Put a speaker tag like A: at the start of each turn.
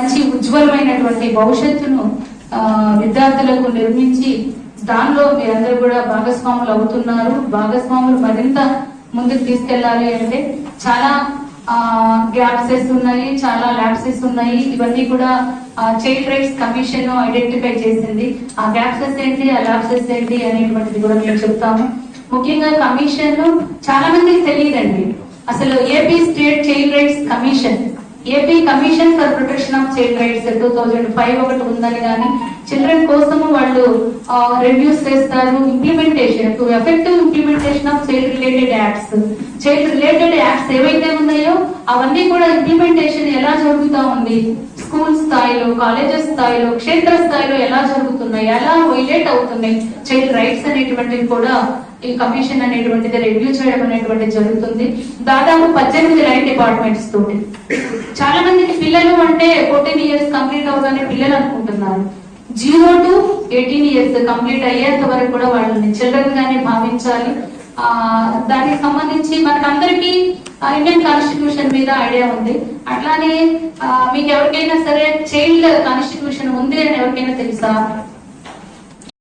A: మంచి ఉజ్వలమైనటువంటి భవిష్యత్తును విద్యార్థులకు నిర్మించి దానిలో మీరందరూ కూడా భాగస్వాములు అవుతున్నారు. భాగస్వాములు మరింత ముందుకు తీసుకెళ్ళాలి అంటే చాలా గ్యాప్సెస్ ఉన్నాయి చాలా ల్యాప్సెస్ ఉన్నాయి ఇవన్నీ కూడా చైల్డ్ రైట్స్ కమిషన్ ఐడెంటిఫై చేసింది. ఆ గ్యాప్సెస్ ఏంటి ఆ ల్యాప్సెస్ ఏంటి అనేటువంటిది కూడా మేము చెప్తాము. ముఖ్యంగా కమిషన్ చాలా మందికి తెలియదండి. అసలు AP state child rights commission AP commission for protection of child rights two thousand five ఒకటి ఉందని కానీ చిల్డ్రన్ కోసము వాళ్ళు రివ్యూస్ చేస్తారు. Implementation to effective implementation of child related acts child related acts ఏవైతే ఉన్నాయో అవన్నీ కూడా ఇంప్లిమెంటేషన్ ఎలా జరుగుతూ ఉంది? స్కూల్ స్థాయిలో కాలేజెస్ స్థాయిలో క్షేత్ర స్థాయిలో ఎలా జరుగుతున్నాయి? ఎలా వైలేట్ అవుతున్నాయి? చైల్డ్ రైట్స్ అనేటువంటివి కూడా ఈ కమిషన్ అనేటువంటిది రివ్యూ చేయడం అనేటువంటిది జరుగుతుంది. దాదాపు పద్దెనిమిది లైన్ డిపార్ట్మెంట్స్ తోటి. చాలా మందికి పిల్లలు అంటే ఫోర్టీన్ ఇయర్స్ కంప్లీట్ అవుతానే పిల్లలు అనుకుంటున్నారు. Zero to eighteen years complete అయ్యేంత వరకు కూడా వాళ్ళని చిల్డ్రన్ గానే భావించాలి. ఆ దానికి సంబంధించి మనకందరికీ ఇండియన్ కాన్స్టిట్యూషన్ మీద ఐడియా ఉంది. అట్లానే మీకు ఎవరికైనా సరే చైల్డ్ కాన్స్టిట్యూషన్ ఉంది అని ఎవరికైనా తెలుసా?